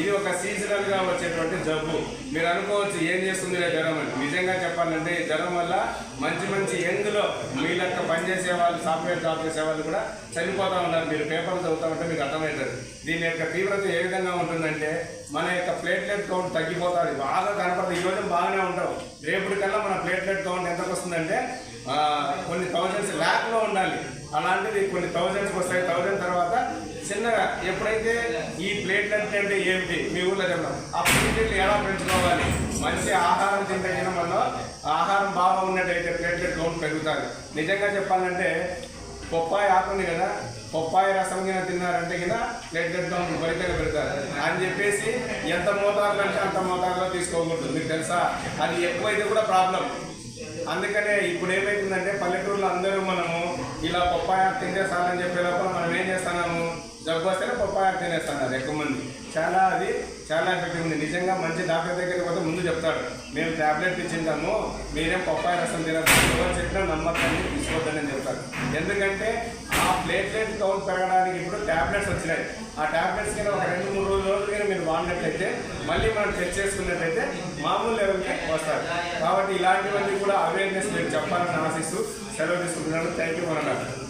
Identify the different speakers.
Speaker 1: ఇది ఒక సీజనల్గా వచ్చేటువంటి జబ్బు. మీరు అనుకోవచ్చు ఏం చేస్తుంది జ్వరం అని. నిజంగా చెప్పాలంటే ఈ జ్వరం వల్ల మంచి మంచి ఎందులో మీ లెక్క పనిచేసే వాళ్ళు సాఫ్ట్వేర్ జాబ్ చేసే వాళ్ళు కూడా చనిపోతా ఉన్నారు. మీరు పేపర్లు చదువుతా ఉంటే మీకు అర్థమవుతుంది. దీని యొక్క తీవ్రత ఏ విధంగా ఉంటుందంటే మన యొక్క ప్లేట్లెట్ కౌంట్ తగ్గిపోతుంది. బాగా కనపడుతుంది ఈ రోజు బాగానే ఉంటాం రేపటికల్లా మన ప్లేట్లెట్ కౌంట్ ఎంతకు వస్తుందంటే కొన్ని థౌజండ్స్ ల్యాక్లో ఉండాలి. అలాంటిది కొన్ని థౌజండ్స్కి వస్తాయి. థౌజండ్ తర్వాత చిన్నగా ఎప్పుడైతే ఈ ప్లేట్లెట్ అంటే ఏమిటి మీ ఊళ్ళో చెప్పడం. ఆ ప్లేట్లెట్లు ఎలా పెంచుకోవాలి? మంచి ఆహారం తింటే మనం ఆహారం బాగా ఉన్నట్టయితే ప్లేట్లెట్ కౌంట్ పెరుగుతుంది నిజంగా చెప్పాలంటే పొప్పాయి ఆకుంది కదా పొప్పాయి రసం కింద తిన్నారంటే కింద ప్లేట్లెట్ కౌంట్ విపరీతంగా పెడతారు. అని చెప్పేసి ఎంత మోతాదులో అంటే అంత మోతాదులో తీసుకోకూడదు. మీకు తెలుసా? అది ఎక్కువైతే కూడా ప్రాబ్లం. అందుకనే ఇప్పుడు ఏమైతుందంటే పల్లెటూరులో అందరూ మనము ఇలా పప్పాయ తినేస్తానని చెప్పే లోపల మనం ఏం చేస్తున్నాము? జబ్బు వస్తేనే పప్పాయ తినేస్తున్నారు ఎక్కువ మంది. చాలా అది చాలా ఎఫెక్టివ్ ఉంది. నిజంగా మంచి డాక్టర్ దగ్గరికి పోతే ముందు చెప్తాడు మేము ట్యాబ్లెట్ ఇచ్చిందాము మీరేం పప్పాయ రసం తినద్దు ఎవరు చెప్పినా నమ్మకాన్ని తీసుకోవద్దని చెప్తారు ఎందుకంటే ఆ ప్లేట్లెట్ కౌంట్ పెరగడానికి ఇప్పుడు ట్యాబ్లెట్స్ వచ్చినాయి. ఆ ట్యాబ్లెట్స్ కింద ఒక రెండు మూడు రోజులు కానీ మీరు వాడినట్లయితే మళ్ళీ మనం చెక్ చేసుకున్నట్లయితే మామూలు లెవెల్కి వస్తారు. కాబట్టి ఇలాంటివన్నీ కూడా అవేర్నెస్ మీరు చెప్పాలని ఆశిస్తూ సెలవు తీసుకుంటున్నాను. థ్యాంక్ యూ మన డాక్టర్